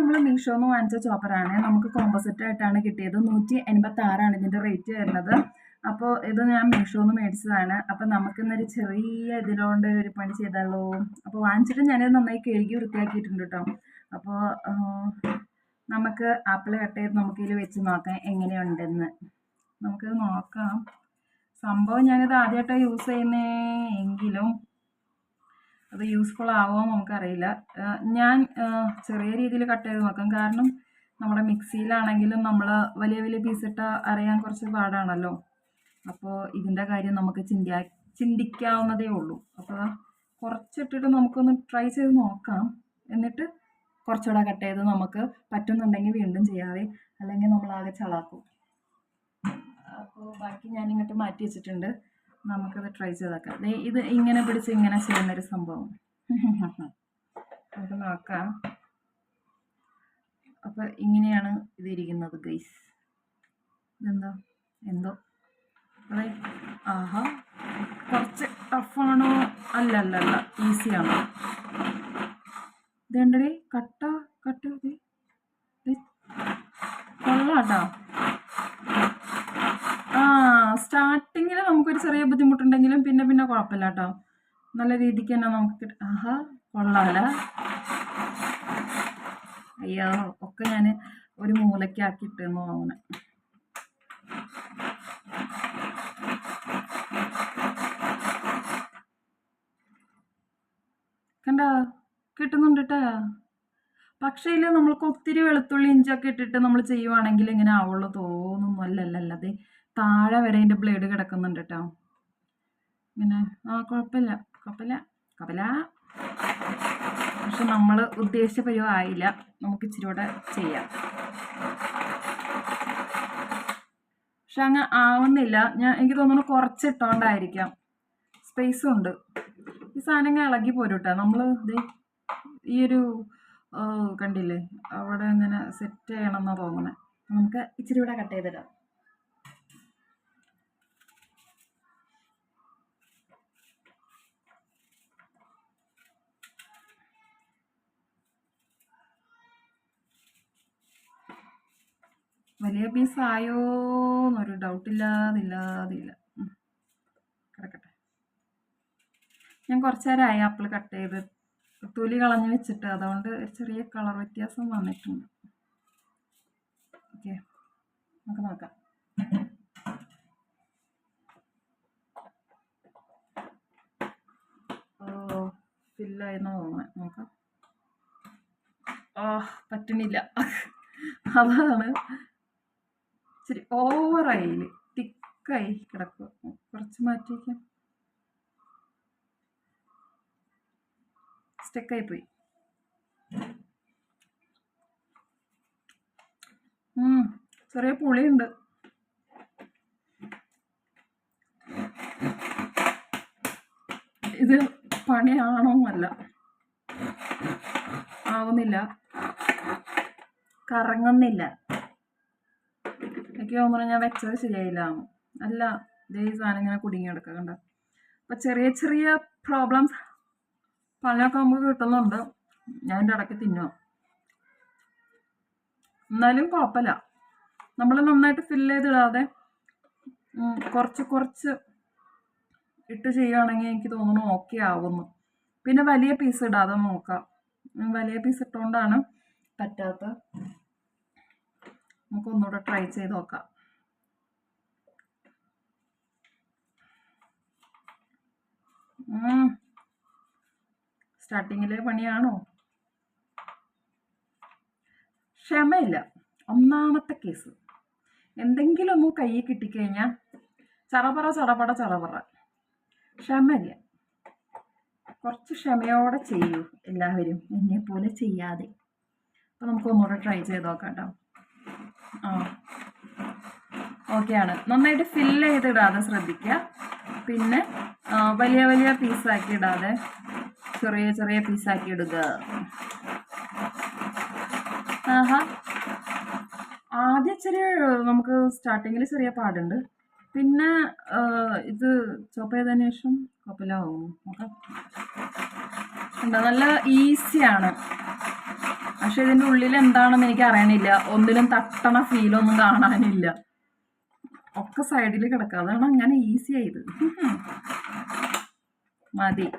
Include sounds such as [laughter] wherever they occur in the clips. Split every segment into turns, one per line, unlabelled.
നമ്മൾ മീഷോ എന്ന് വാങ്ങിച്ച ചോപ്പറാണ് നമുക്ക് കോമ്പോസിറ്റ് ആയിട്ടാണ് കിട്ടിയത്. നൂറ്റി എൺപത്തി ആറാണ് ഇതിന്റെ റേറ്റ് വരുന്നത്. അപ്പോൾ ഇത് ഞാൻ മീഷോ എന്ന് മേടിച്ചതാണ്. അപ്പോൾ നമുക്കിന്നൊരു ചെറിയ ഇതിലോണ്ട് ഒരു പണി ചെയ്താലോ? അപ്പോൾ വാങ്ങിച്ചിട്ട് ഞാനിത് നന്നായി കഴുകി വൃത്തിയാക്കിയിട്ടുണ്ട് കേട്ടോ അപ്പോൾ നമുക്ക് ആപ്പിൾ കട്ട് ചെയ്ത് നമുക്കിതിൽ വെച്ച് നോക്കാം എങ്ങനെയുണ്ടെന്ന്. നമുക്കിത് നോക്കാം. സംഭവം ഞാനിത് ആദ്യമായിട്ടാണ് യൂസ് ചെയ്യുന്നേ. എങ്കിലും അത് യൂസ്ഫുൾ ആവുമോ നമുക്കറിയില്ല. ഞാൻ ചെറിയ രീതിയിൽ കട്ട് ചെയ്ത് നോക്കാം. കാരണം നമ്മുടെ മിക്സിയിലാണെങ്കിലും നമ്മൾ വലിയ വലിയ പീസിട്ട് അറിയാൻ കുറച്ച് പാടാണല്ലോ. അപ്പോൾ ഇതിന്റെ കാര്യം നമുക്ക് ചിന്തിയാ ചിന്തിക്കാവുന്നതേ ഉള്ളൂ. അപ്പോൾ കുറച്ചിട്ടിട്ട് നമുക്കൊന്ന് ട്രൈ ചെയ്ത് നോക്കാം. എന്നിട്ട് കുറച്ചുകൂടെ കട്ട് ചെയ്ത് നമുക്ക് പറ്റുന്നുണ്ടെങ്കിൽ വീണ്ടും ചെയ്യാവേ. അല്ലെങ്കിൽ നമ്മളാകെ ചളാക്കും. അപ്പോൾ ബാക്കി ഞാൻ ഇങ്ങോട്ട് മാറ്റി വെച്ചിട്ടുണ്ട്. നമുക്കത് ട്രൈ ചെയ്തേക്കാം. ഇത് ഇങ്ങനെ പിടിച്ച് ഇങ്ങനെ ചെയ്യുന്നൊരു സംഭവം. നമുക്ക് നോക്കാം. അപ്പൊ ഇങ്ങനെയാണ് ഇത് ഇരിക്കുന്നത് ഗൈസ് ഇതെന്താ? എന്തോ? ആഹാ. കുറച്ച് ടഫാണോ അല്ല അല്ല അല്ല. ഈസിയാണോ ഇതേണ്ടേ കട്ട കട്ട കൊള്ളാട്ടോ ആ സ്റ്റാർട്ടിങ്ങിൽ നമുക്കൊരു ചെറിയ ബുദ്ധിമുട്ടുണ്ടെങ്കിലും പിന്നെ പിന്നെ കുഴപ്പമില്ല കേട്ടോ നല്ല രീതിക്ക് തന്നെ നമുക്ക് ആഹാ കൊള്ളാമല്ല അയ്യോ ഒക്കെ ഞാൻ ഒരു മൂലയ്ക്കാക്കി ഇട്ടെന്ന് തോന്നണേ കണ്ട? കിട്ടുന്നുണ്ട് കേട്ടാ പക്ഷേ ഇല്ല നമ്മൾക്ക് ഒത്തിരി വെളുത്തുള്ളി ഇഞ്ചൊക്കെ ഇട്ടിട്ട് നമ്മൾ ചെയ്യുവാണെങ്കിൽ ഇങ്ങനെ ആവുള്ളൂ തോന്നുന്നു. അല്ലല്ല അതെ താഴെ വരെ അതിന്റെ ബ്ലേഡ് കിടക്കുന്നുണ്ട് കേട്ടോ ഇങ്ങനെ ആ കുഴപ്പമില്ല കുഴപ്പമില്ല കുഴപ്പമില്ല പക്ഷെ നമ്മൾ ഉദ്ദേശിച്ച പരിവം ആയില്ല. നമുക്ക് ഇച്ചിരി കൂടെ ചെയ്യാം. പക്ഷെ അങ്ങ് ആവുന്നില്ല. ഞാൻ എനിക്ക് തോന്നുന്നു കുറച്ചിട്ടോണ്ടായിരിക്കാം സ്പേസും ഉണ്ട്. ഈ സാധനങ്ങൾ ഇളകി പോരും കേട്ടോ നമ്മൾ ഈ ഒരു കണ്ടില്ലേ? അവിടെ ഇങ്ങനെ സെറ്റ് ചെയ്യണം എന്നാണ് തോന്നണേ. നമുക്ക് ഇച്ചിരി കൂടെ കട്ട് ചെയ്തിടാം. വലിയ പീസ് ആയോ എന്നൊരു ഡൗട്ടില്ലാതില്ലാതില്ല. കിടക്കട്ടെ. ഞാൻ കുറച്ച് നേരമായി ആപ്പിൾ കട്ട് ചെയ്ത്. തൊലി കളഞ്ഞ് വെച്ചിട്ട് അതുകൊണ്ട് ഒരു ചെറിയ കളർ വ്യത്യാസം വന്നിട്ടുണ്ട്. ഓക്കെ നമുക്ക് നോക്കാം. ഓ ഫില്ലായെന്ന് തോന്നുന്നത് നോക്കാം. ഓ പറ്റണില്ല അതാണ് ഇച്ചിരി ഓവറായി തിക്കായി കിടക്കുക. കുറച്ച് മാറ്റി സ്റ്റെക്കായി പോയി. ചെറിയ പുളിയുണ്ട്. ഇത് പണിയാണോ അല്ല ആവുന്നില്ല. കറങ്ങുന്നില്ല. എനിക്ക് തോന്നുന്നു ഞാൻ വെച്ചത് ശരിയായില്ല അല്ല ഇതേ സാധനം ഇങ്ങനെ കുടുങ്ങി കിടക്കുക കണ്ട? അപ്പം ചെറിയ ചെറിയ പ്രോബ്ലംസ് പഴമൊക്കെ നമുക്ക് കിട്ടുന്നുണ്ട്. ഞാൻ എന്റെ ഇടയ്ക്ക് തിന്നുക എന്നാലും കുഴപ്പമില്ല. നമ്മൾ നന്നായിട്ട് ഫില്ല് ചെയ്തിടാതെ കുറച്ച് കുറച്ച് ഇട്ട് ചെയ്യുകയാണെങ്കിൽ എനിക്ക് തോന്നുന്നു ഓക്കെ ആവുന്നു. പിന്നെ വലിയ പീസ് ഇടാതെ നോക്കാം. വലിയ പീസ് ഇട്ടുകൊണ്ടാണ് പറ്റാത്ത നമുക്കൊന്നുകൂടെ ട്രൈ ചെയ്ത് നോക്കാം. സ്റ്റാർട്ടിങ്ങിലെ പണിയാണോ? ക്ഷമയില്ല. ഒന്നാമത്തെ കേസ് എന്തെങ്കിലും ഒന്ന് കയ്യിൽ കിട്ടിക്കഴിഞ്ഞാൽ ചറപറ ചറപട ചറപറ ക്ഷമയില്ല. കുറച്ച് ക്ഷമയോടെ ചെയ്യൂ എല്ലാവരും. എന്നെ പോലെ ചെയ്യാതെ. അപ്പോൾ നമുക്ക് ഒന്നുകൂടെ ട്രൈ ചെയ്ത് നോക്കാം കേട്ടോ ആ. ആണ് നന്നായിട്ട് ഫില്ല് ചെയ്തിടാതെ ശ്രദ്ധിക്കുക. പിന്നെ വലിയ വലിയ പീസാക്കി ഇടാതെ ചെറിയ ചെറിയ പീസാക്കി ഇടുക. ആഹാ. ആദ്യം ചെറിയ നമുക്ക് സ്റ്റാർട്ടിങ്ങിൽ ചെറിയ പാടുണ്ട്. പിന്നെ ഇത് ചോപ്പ് ചെയ്തതിന് ശേഷം കുഴപ്പമില്ലാവും നോക്കാം നല്ല ഈസിയാണ് പക്ഷെ ഇതിന്റെ ഉള്ളിൽ എന്താണെന്ന് എനിക്ക് അറിയണില്ല. ഒന്നിലും തട്ടണ ഫീലൊന്നും കാണാനില്ല. ഒക്കെ സൈഡിൽ കിടക്കുക അതാണ് അങ്ങനെ ഈസി ആയത്. [laughs] മതി.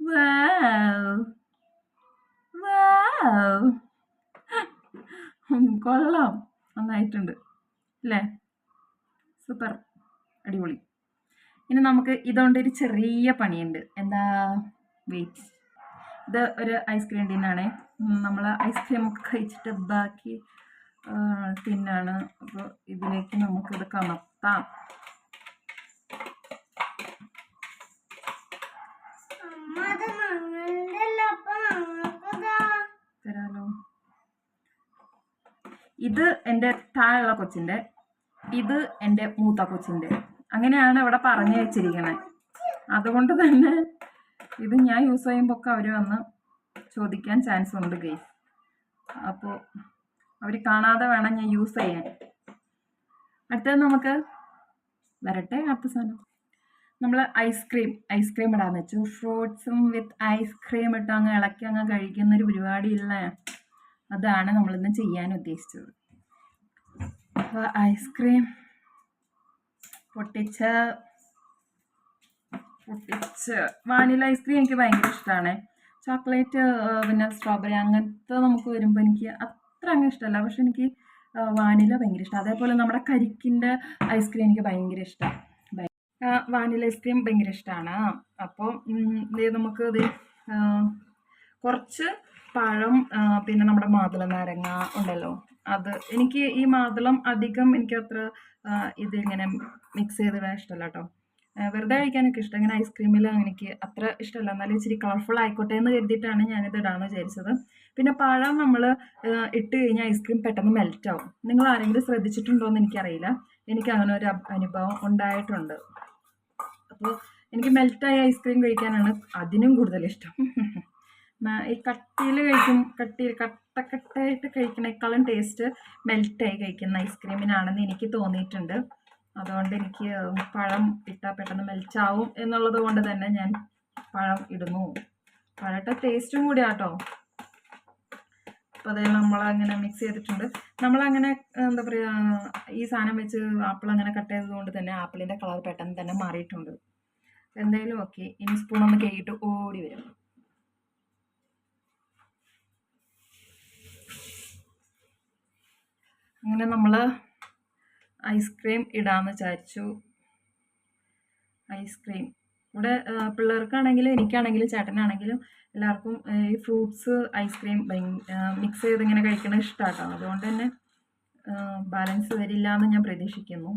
[laughs] കൊള്ളാം. നന്നായിട്ടുണ്ട്. അല്ലേ സൂപ്പർ അടിപൊളി. ഇനി നമുക്ക് ഇതുകൊണ്ട് ഒരു ചെറിയ പണിയുണ്ട്. എന്താ? വെയിറ്റ് ഇത് ഒരു ഐസ്ക്രീം ടിന്നാണ് നമ്മൾ ഐസ്ക്രീം ഒക്കെ കഴിച്ചിട്ട് ബാക്കി ടിന്നാണ് അപ്പോൾ ഇതിലേക്ക് നമുക്കിത് കമത്താം. തരാലോ. ഇത് എന്റെ താഴെയുള്ള കൊച്ചിന്റെ ഇത് എന്റെ മൂത്ത കൊച്ചിന്റെ. അങ്ങനെയാണ് ഇവിടെ പറഞ്ഞു വെച്ചിരിക്കുന്നത് അതുകൊണ്ട് തന്നെ ഇത് ഞാൻ യൂസ് ചെയ്യുമ്പോൾ ഒക്കെ അവർ വന്ന് ചോദിക്കാൻ ചാൻസ് ഉണ്ട് ഗൈസ് അപ്പോൾ അവർ കാണാതെ വേണം ഞാൻ യൂസ് ചെയ്യാൻ. അടുത്തത് നമുക്ക് വരട്ടെ അടുത്ത സാധനം. നമ്മൾ ഐസ്ക്രീം ഐസ്ക്രീം ഇടാന്ന് വെച്ചു. ഫ്രൂട്ട്സും വിത്ത് ഐസ്ക്രീം ഇട്ട് അങ്ങ് ഇളക്കി അങ്ങ് കഴിക്കുന്ന ഒരു പരിപാടി ഇല്ല അതാണ് നമ്മളിന്ന് ചെയ്യാൻ ഉദ്ദേശിച്ചത്. അപ്പോൾ ഐസ്ക്രീം പൊട്ടിച്ച് പൊട്ടിച്ച് വാനില ഐസ്ക്രീം എനിക്ക് ഭയങ്കര ഇഷ്ടമാണ് ചോക്ലേറ്റ് പിന്നെ സ്ട്രോബെറി അങ്ങനത്തെ നമുക്ക് വരുമ്പോൾ എനിക്ക് അത്ര അങ്ങ് ഇഷ്ടമല്ല പക്ഷെ എനിക്ക് വാനില ഭയങ്കര ഇഷ്ടം. അതേപോലെ നമ്മുടെ കരിക്കിന്റെ ഐസ്ക്രീം എനിക്ക് ഭയങ്കര ഇഷ്ടമാണ് വാനില ഐസ്ക്രീം ഭയങ്കര ഇഷ്ടമാണ് അപ്പോൾ നമുക്ക് ഇത് കുറച്ച് പഴം പിന്നെ നമ്മുടെ മാതള നാരങ്ങ ഉണ്ടല്ലോ. അത് എനിക്ക് ഈ മാതളം അധികം എനിക്ക് അത്ര ആ, ഇതിങ്ങനെ മിക്സ് ചെയ്ത് ഇഷ്ടമല്ല കേട്ടോ വെറുതെ കഴിക്കാനൊക്കെ ഇഷ്ടം. ഇങ്ങനെ ഐസ്ക്രീമിൽ എനിക്ക് അത്ര ഇഷ്ടമല്ല. എന്നാലും ഇച്ചിരി കളർഫുൾ ആയിക്കോട്ടെ എന്ന് കരുതിയിട്ടാണ് ഞാനിത് ഇടാമെന്ന് വിചാരിച്ചത്. പിന്നെ പഴം നമ്മൾ ഇട്ട് കഴിഞ്ഞാൽ ഐസ്ക്രീം പെട്ടെന്ന് മെൽറ്റ് ആവും. നിങ്ങൾ ആരെങ്കിലും ശ്രദ്ധിച്ചിട്ടുണ്ടോ എന്ന് എനിക്കറിയില്ല. എനിക്ക് അങ്ങനെ ഒരു അനുഭവം ഉണ്ടായിട്ടുണ്ട്. അപ്പോൾ എനിക്ക് മെൽറ്റായ ഐസ്ക്രീം കഴിക്കാനാണ് അതിനും കൂടുതൽ ഇഷ്ടം. [laughs] ഈ കട്ടിയിൽ കഴിക്കും കട്ടിയിൽ കട്ട കട്ടയായിട്ട് കഴിക്കണേക്കാളും ടേസ്റ്റ് മെൽറ്റായി കഴിക്കുന്ന ഐസ്ക്രീമിനാണെന്ന് എനിക്ക് തോന്നിയിട്ടുണ്ട്. അതുകൊണ്ട് എനിക്ക് പഴം ഇട്ടാൽ പെട്ടെന്ന് മെൽച്ചാവും എന്നുള്ളത് കൊണ്ട് തന്നെ ഞാൻ പഴം ഇടുന്നു. പഴട്ട ടേസ്റ്റും കൂടി ആട്ടോ. അപ്പോൾ നമ്മൾ നമ്മളങ്ങനെ മിക്സ് ചെയ്തിട്ടുണ്ട്. നമ്മളങ്ങനെ എന്താ പറയുക ഈ സാധനം വെച്ച് ആപ്പിൾ അങ്ങനെ കട്ട് ചെയ്തതുകൊണ്ട് തന്നെ ആപ്പിളിന്റെ കളർ പെട്ടെന്ന് തന്നെ മാറിയിട്ടുണ്ട്. എന്തായാലും ഓക്കെ ഇനി സ്പൂൺ ഒന്ന് കേട്ട് ഓടി വരും. അങ്ങനെ നമ്മൾ ഐസ്ക്രീം ഇടാന്ന് വിചാരിച്ചു. ഐസ്ക്രീം. ഇവിടെ പിള്ളേർക്കാണെങ്കിലും എനിക്കാണെങ്കിലും ചേട്ടനാണെങ്കിലും എല്ലാവർക്കും ഈ ഫ്രൂട്ട്സ് ഐസ്ക്രീം മിക്സ് ചെയ്ത് ഇങ്ങനെ കഴിക്കണത് ഇഷ്ടമാട്ടോ അതുകൊണ്ട് തന്നെ ബാലൻസ് വരില്ല എന്ന് ഞാൻ പ്രതീക്ഷിക്കുന്നു.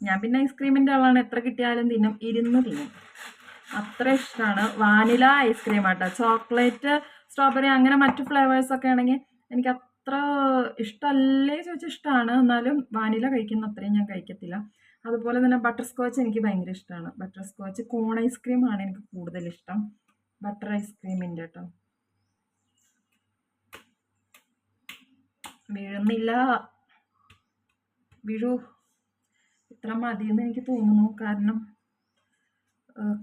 ഞാൻ പിന്നെ ഐസ്ക്രീമിന്റെ ആളാണ്. എത്ര കിട്ടിയാലും തിന്നും. ഇരുന്ന് തിന്നും. അത്ര ഇഷ്ടമാണ് വാനില ഐസ്ക്രീം ആട്ടോ ചോക്ലേറ്റ് സ്ട്രോബെറി അങ്ങനെ മറ്റു ഫ്ലേവേഴ്സൊക്കെ ആണെങ്കിൽ എനിക്ക് അത്ര ഇഷ്ടമല്ലേ ചോദിച്ചാൽ ഇഷ്ടമാണ് എന്നാലും വാനില കഴിക്കുന്ന അത്രയും ഞാൻ കഴിക്കത്തില്ല. അതുപോലെ തന്നെ ബട്ടർ സ്കോച്ച് എനിക്ക് ഭയങ്കര ഇഷ്ടമാണ് ബട്ടർ സ്കോച്ച് കോൺ ഐസ്ക്രീമാണ് എനിക്ക് കൂടുതൽ ഇഷ്ടം. ബട്ടർ ഐസ്ക്രീമിന്റെ കേട്ടോ വീഴുന്നില്ല. വീഴൂ. ഇത്ര മതിയെന്ന് എനിക്ക് തോന്നുന്നു. കാരണം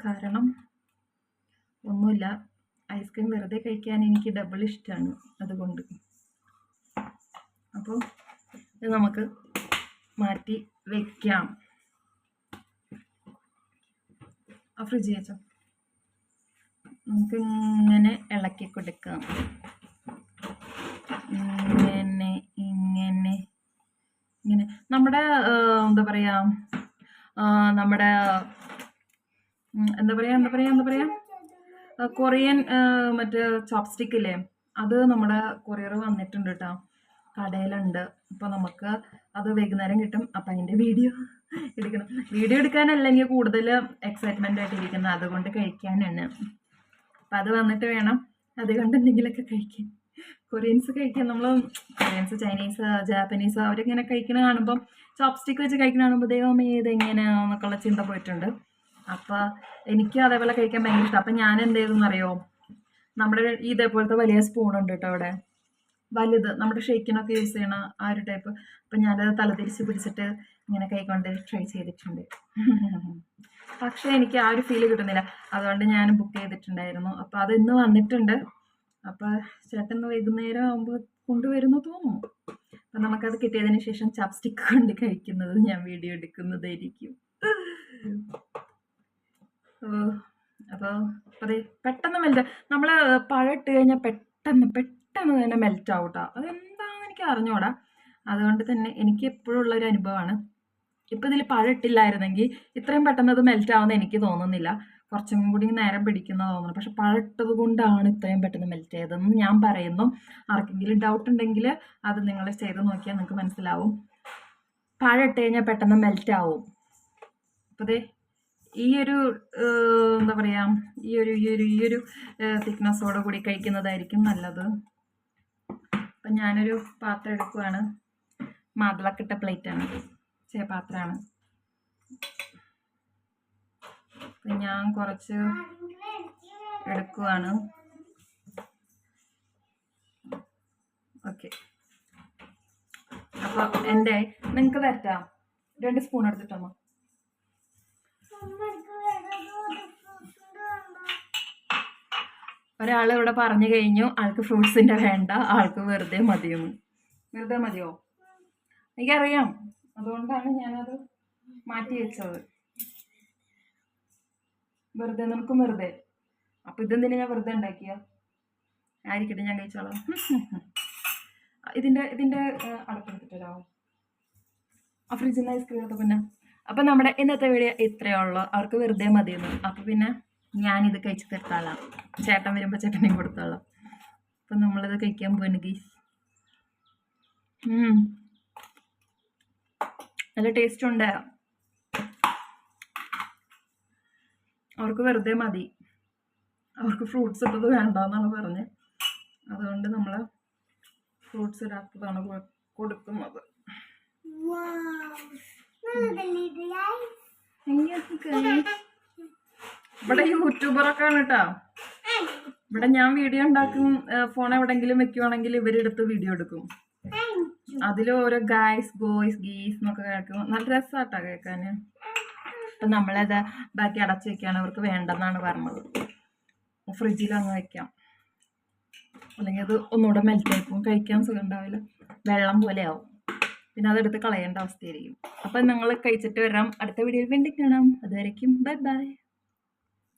കാരണം ഒന്നുമില്ല. ഐസ്ക്രീം വെറുതെ കഴിക്കാൻ എനിക്ക് ഡബിൾ ഇഷ്ടമാണ് അതുകൊണ്ട്. അപ്പോൾ ഇത് നമുക്ക് മാറ്റി വെക്കാം. ആ ഫ്രിഡ്ജ് വെച്ചോ. നമുക്ക് ഇങ്ങനെ ഇളക്കി കൊടുക്കാം. ഇങ്ങനെ ഇങ്ങനെ ഇങ്ങനെ. നമ്മുടെ എന്താ പറയുക നമ്മുടെ എന്താ പറയുക എന്താ പറയുക എന്താ പറയുക കൊറിയൻ മറ്റേ ചോപ്സ്റ്റിക്ക് ഇല്ലേ? അത് നമ്മുടെ കൊറിയർ വന്നിട്ടുണ്ട് കേട്ടോ കടയിലുണ്ട്. അപ്പോൾ നമുക്ക് അത് വൈകുന്നേരം കിട്ടും. അപ്പം അതിന്റെ വീഡിയോ എടുക്കണം. വീഡിയോ എടുക്കാനല്ല എനിക്ക് കൂടുതൽ എക്സൈറ്റ്മെന്റ് ആയിട്ടിരിക്കുന്നത് അതുകൊണ്ട് കഴിക്കാനാണ്. അപ്പം അത് വന്നിട്ട് വേണം. അതുകൊണ്ട് എന്തെങ്കിലുമൊക്കെ കഴിക്കാൻ. കൊറിയൻസ് കഴിക്കാൻ. നമ്മൾ കൊറിയൻസ് ചൈനീസ് ജാപ്പനീസ് അവരിങ്ങനെ കഴിക്കണ കാണുമ്പം ചോപ്സ്റ്റിക്ക് വെച്ച് കഴിക്കണ കാണുമ്പോൾ ദൈവമേ ഇതെങ്ങനെയാണെന്നൊക്കെയുള്ള ചിന്ത പോയിട്ടുണ്ട്. അപ്പോൾ എനിക്ക് അതേപോലെ കഴിക്കാൻ ഭയങ്കര ഇഷ്ടം. അപ്പം ഞാൻ എന്ത് ചെയ്തെന്നറിയോ? നമ്മുടെ ഇതേപോലത്തെ വലിയ സ്പൂണുണ്ട് കേട്ടോ അവിടെ. വലുത്. നമ്മുടെ ഷെയ്ക്കിനൊക്കെ യൂസ് ചെയ്യണ ആ ഒരു ടൈപ്പ് അപ്പം ഞാനത് തലതിരിച്ച് പിടിച്ചിട്ട് ഇങ്ങനെ കൈകൊണ്ട് ട്രൈ ചെയ്തിട്ടുണ്ട്. പക്ഷെ എനിക്ക് ആ ഒരു ഫീൽ കിട്ടുന്നില്ല. അതുകൊണ്ട് ഞാൻ ബുക്ക് ചെയ്തിട്ടുണ്ടായിരുന്നു. അപ്പോൾ അത് ഇന്ന് വന്നിട്ടുണ്ട്. അപ്പോൾ ചേട്ടൻ വൈകുന്നേരം ആകുമ്പോൾ കൊണ്ടുവരുന്നു തോന്നുന്നു. അപ്പം നമുക്കത് കിട്ടിയതിന് ശേഷം ചാപ്സ്റ്റിക്ക് കൊണ്ട് കഴിക്കുന്നത് ഞാൻ വീഡിയോ എടുക്കുന്നതായിരിക്കും. അപ്പോൾ അതെ പെട്ടെന്ന് മെൽറ്റ് നമ്മൾ പഴം ഇട്ട് കഴിഞ്ഞാൽ പെട്ടെന്ന് പെട്ടെന്ന് തന്നെ മെൽറ്റ് കേട്ടോ അതെന്താണെന്ന് എനിക്ക് അറിഞ്ഞൂടാ. അതുകൊണ്ട് തന്നെ എനിക്ക് എപ്പോഴും ഉള്ളൊരു അനുഭവമാണ് ഇപ്പം ഇതിൽ പഴം ഇട്ടില്ലായിരുന്നെങ്കിൽ ഇത്രയും പെട്ടെന്ന് അത് മെൽറ്റ് ആവുമെന്ന് എനിക്ക് തോന്നുന്നില്ല. കുറച്ചും കൂടി നേരം പിടിക്കുന്ന തോന്നുന്നു പക്ഷെ പഴം ഇട്ടത് കൊണ്ടാണ് ഇത്രയും പെട്ടെന്ന് മെൽറ്റ് ചെയ്തതെന്ന് ഞാൻ പറയുന്നു. ആർക്കെങ്കിലും ഡൗട്ട് ഉണ്ടെങ്കിൽ അത് നിങ്ങൾ ചെയ്ത് നോക്കിയാൽ നിങ്ങൾക്ക് മനസ്സിലാവും. പഴം ഇട്ട് കഴിഞ്ഞാൽ പെട്ടെന്ന് മെൽറ്റ് ആവും. അപ്പോൾ ഈ ഒരു എന്താ പറയുക ഈ ഒരു ഈ ഒരു ഈ ഒരു തിക്നെസ്സോട് കൂടി കഴിക്കുന്നതായിരിക്കും നല്ലത്. അപ്പം ഞാനൊരു പാത്രം എടുക്കുകയാണ് മാതളക്കിട്ട പ്ലേറ്റാണ്. ചേ പാത്രമാണ്. ഞാൻ കുറച്ച് എടുക്കുകയാണ് ഓക്കെ. അപ്പോൾ എന്റെ നിങ്ങൾക്ക് തരട്ടാം രണ്ട് സ്പൂൺ എടുത്തിട്ടൊന്നോ ഒരാൾ ഇവിടെ പറഞ്ഞു കഴിഞ്ഞു ആൾക്ക് ഫ്രൂട്ട്സിന്റെ വേണ്ട ആൾക്ക് വെറുതെ മതിയെന്ന്. വെറുതെ മതിയോ? എനിക്കറിയാം. അതുകൊണ്ടാണ് ഞാനത് മാറ്റി വെച്ചത്. വെറുതെ നിനക്കും വെറുതെ. അപ്പം ഇതെന്തിനാ ഞാൻ വെറുതെ ഉണ്ടാക്കിയ? ആയിരിക്കട്ടെ ഞാൻ കഴിച്ചോളാം. ഇതിന്റെ ഇതിന്റെ അടപ്പെടുത്തിട്ട് ആ ഫ്രിഡ്ജിൽ നിന്ന് ഐസ്ക്രീം എടുത്ത പിന്നെ. അപ്പം നമ്മുടെ ഇന്നത്തെ വീഡിയോ ഇത്രയേ ഉള്ളൂ. അവർക്ക് വെറുതെ മതിയെന്ന്. അപ്പം പിന്നെ ഞാനിത് കഴിച്ച് തീർത്താളാം ചേട്ടൻ വരുമ്പോൾ ചേട്ടനെയും കൊടുത്തോളാം. അപ്പം നമ്മളിത് കഴിക്കാൻ പോവാണ് ഗീസ് നല്ല ടേസ്റ്റ് ഉണ്ട്. അവർക്ക് വെറുതെ മതി. അവർക്ക് ഫ്രൂട്ട്സ് ഇട്ടത് വേണ്ടെന്നാണ് പറഞ്ഞത് അതുകൊണ്ട് നമ്മൾ ഫ്രൂട്ട്സ് ഇടാത്തതാണ് കൊടുക്കുന്നത്? ഇവിടെ യൂട്യൂബറൊക്കെ ആണ് കേട്ടോ ഇവിടെ ഞാൻ വീഡിയോ ഉണ്ടാക്കും ഫോൺ എവിടെങ്കിലും വെക്കുവാണെങ്കിൽ ഇവരെടുത്ത് വീഡിയോ എടുക്കും. അതിൽ ഓരോ ഗായ്സ് ബോയ്സ് ഗീസ് എന്നൊക്കെ കേൾക്കും. നല്ല രസമാട്ടോ കേൾക്കാൻ. അപ്പൊ നമ്മളത് ബാക്കി അടച്ചു വെക്കുകയാണ് അവർക്ക് വേണ്ടെന്നാണ് പറഞ്ഞത്. ഫ്രിഡ്ജിൽ അങ്ങ് വെക്കാം. അല്ലെങ്കിൽ അത് ഒന്നുകൂടെ മെൽറ്റ് ആയിപ്പോൾ കഴിക്കാൻ സുഖം ഉണ്ടാവില്ല. വെള്ളം പോലെ ആവും. പിന്നെ അതെടുത്ത് കളയേണ്ട അവസ്ഥയായിരിക്കും അപ്പം നിങ്ങൾ കഴിച്ചിട്ട് വരാം. അടുത്ത വീഡിയോയിൽ വേണ്ടി കാണാം. അതുവരയ്ക്കും ബൈ ബൈ